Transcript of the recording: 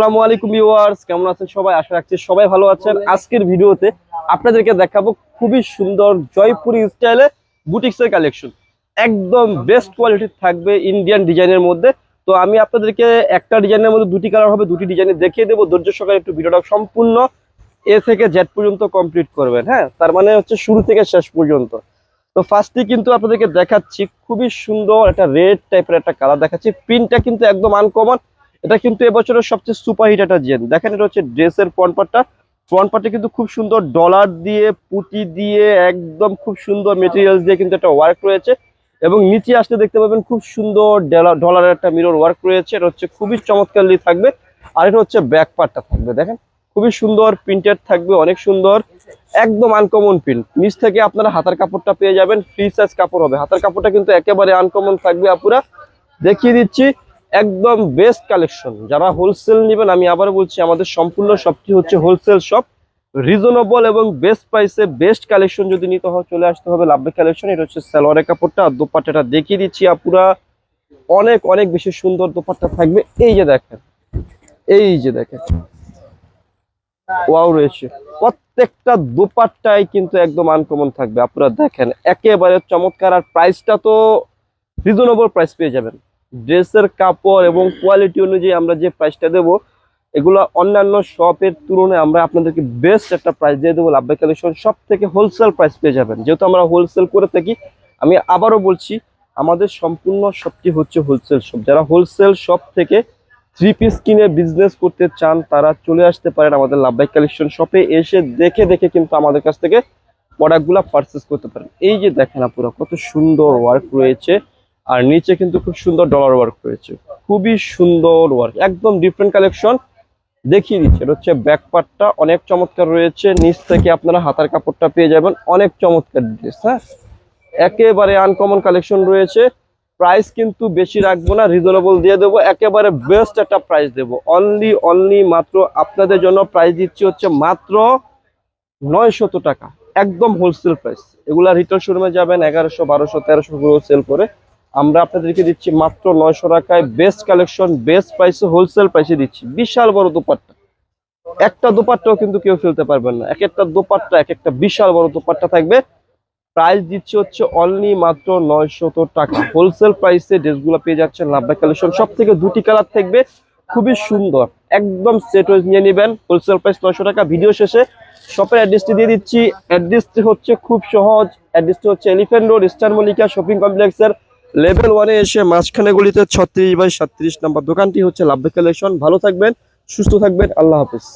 আসসালামু আলাইকুম ভিউয়ার্স, কেমন আছেন সবাই? আশা রাখছি সবাই ভালো আছেন। আজকের ভিডিওতে আপনাদেরকে দেখাবো খুবই সুন্দর জয়পুরি স্টাইলে বুটিক্সের কালেকশন। একদম বেস্ট কোয়ালিটির থাকবে ইন্ডিয়ান ডিজাইনের মধ্যে। তো আমি আপনাদেরকে একটা ডিজাইনের মধ্যে দুটি কালার হবে, দুটি ডিজাইনে দেখিয়ে দেবো। ধৈর্য সহকারে একটু ভিডিওটা সম্পূর্ণ এ থেকে জেড পর্যন্ত কমপ্লিট করবেন হ্যাঁ? তার মানে হচ্ছে শুরু থেকে শেষ পর্যন্ত। তো ফার্স্টে কিন্তু আপনাদেরকে দেখাচ্ছি খুবই সুন্দর একটা রেড টাইপের একটা কালার দেখাচ্ছি। প্রিন্টটা কিন্তু একদম আনকমন এটা কিন্তু এবছরের সবচেয়ে সুপারহিট একটা জেন দেখেন এটা হচ্ছে ড্রেসের ফ্রন্ট পার্টটা ফ্রন্ট পার্টে কিন্তু খুব সুন্দর ডলার দিয়ে, পুঁতি দিয়ে, একদম খুব সুন্দর মেটেরিয়ালস দিয়ে কিন্তু একটা ওয়ার্ক রয়েছে। এবং নিচে আসলে দেখতে পাবেন খুব সুন্দর ডলারের একটা মিরর ওয়ার্ক রয়েছে। এটা হচ্ছে খুবই চমৎকারলি থাকবে। আর এটা হচ্ছে ব্যাক পার্টটা থাকবে, দেখেন। খুবই সুন্দর প্রিন্টেড থাকবে, অনেক সুন্দর। একদম আনকমন প্রিন্ট নিচ থেকে আপনারা হাতার কাপড়টা পেয়ে যাবেন। ফ্রি সাইজ কাপড় হবে। হাতার কাপড়টা কিন্তু একেবারে আনকমন থাকবে আপুরা। দেখিয়ে দিচ্ছি। একদম বেস্ট কালেকশন যারা হোলসেল নেবেন, আমি আবার বলছি, আমাদের সম্পূর্ণ সবটি হচ্ছে হোলসেল শপ রিজনেবল এবং বেস্ট প্রাইসে বেস্ট কালেকশন যদি নিতে হয়, চলে আসতে হবে লাভবে কালেকশন এটা হচ্ছে সালোয়ারের কাপড়টা। আর দোপাট্টাটা দেখিয়ে দিচ্ছি আপুরা। অনেক অনেক বেশি সুন্দর দোপাট্টা থাকবে। এই যে দেখেন, এই যে দেখেন। ওয়াও রয়েছে। প্রত্যেকটা দোপাট্টাই কিন্তু একদম আনকমন থাকবে। আপনারা দেখেন, একেবারে চমৎকার। আর প্রাইসটা তো রিজনেবল প্রাইস পেয়ে যাবেন। ড্রেসের কাপড় এবং কোয়ালিটি অনুযায়ী আমরা যে প্রাইসটা দেবো, এগুলো অন্যান্য শপের তুলনায় আমরা আপনাদেরকে বেস্ট একটা প্রাইস দিয়ে দেবো। লাভবাই কালেকশন সব থেকে হোলসেল প্রাইস পেয়ে যাবেন। যেহেতু আমরা হোলসেল করে থাকি, আমি আবারও বলছি, আমাদের সম্পূর্ণ শপটি হচ্ছে হোলসেল শপ যারা হোলসেল শপ থেকে থ্রি পিস কিনে বিজনেস করতে চান, তারা চলে আসতে পারেন আমাদের লাভবাই কালেকশন শপে এসে দেখে দেখে কিন্তু আমাদের কাছ থেকে প্রোডাক্টগুলো পারচেস করতে পারেন। এই যে দেখেন আপুরা, কত সুন্দর ওয়ার্ক রয়েছে। আর নিচে কিন্তু খুব সুন্দর ডলার ওয়ার্ক রয়েছে। খুবই সুন্দর ওয়ার্ক একদম ডিফারেন্ট কালেকশন দেখিয়ে দিচ্ছে, এটা হচ্ছে ব্যাক পার্টটা অনেক চমৎকার রয়েছে। নিচ থেকে আপনারা হাতার কাপড়টা পেয়ে যাবেন, অনেক চমৎকার ড্রেস হ্যাঁ? একেবারে আনকমন কালেকশন রয়েছে। প্রাইস কিন্তু বেশি রাখব না রিজনেবল দিয়ে দেবো। একেবারে বেস্ট একটা প্রাইস দেবো। অনলি অনলি মাত্র আপনাদের জন্য প্রাইস দিচ্ছি হচ্ছে মাত্র নয়শত টাকা। একদম হোলসেল প্রাইস এগুলা রিটেল শোরুমে যাবেন, এগারোশো, বারোশো, তেরোশো, সেল করে আমরা আপনাদেরকে দিচ্ছি মাত্র নয়শো টাকায় বেস্ট কালেকশন বেস্ট প্রাইসে হোলসেল প্রাইসে দিচ্ছি। বিশাল বড় দোপাট্টা। একটা দোপাট্টাও কিন্তু কেউ ফেলতে পারবেন না। এক একটা দোপাট্টা, এক একটা বিশাল বড় দোপাট্টা থাকবে। প্রাইস দিচ্ছে হচ্ছে অনলি মাত্র নয়শত টাকা। হোলসেল প্রাইসে ড্রেসগুলো পেয়ে যাচ্ছেন লাভবাই কালেকশন সব থেকে দুটি কালার থাকবে। খুবই সুন্দর। একদম সেট ওয়েজ নিয়ে নেবেন। হোলসেল প্রাইস নয়শো টাকা। ভিডিও শেষে শপের অ্যাড্রেসটি দিয়ে দিচ্ছি। অ্যাড্রেসটি হচ্ছে খুব সহজ। অ্যাড্রেসটি হচ্ছে Elephant Road Eastern Mallika shopping কমপ্লেক্সের লেভেল ওয়ানে এসে মাঝখানে গলিতে ছত্রিশ বাই সাত্রিশ নাম্বার দোকানটি হচ্ছে লাভ কালেকশন ভালো থাকবেন, সুস্থ থাকবেন, আল্লাহ হাফিজ।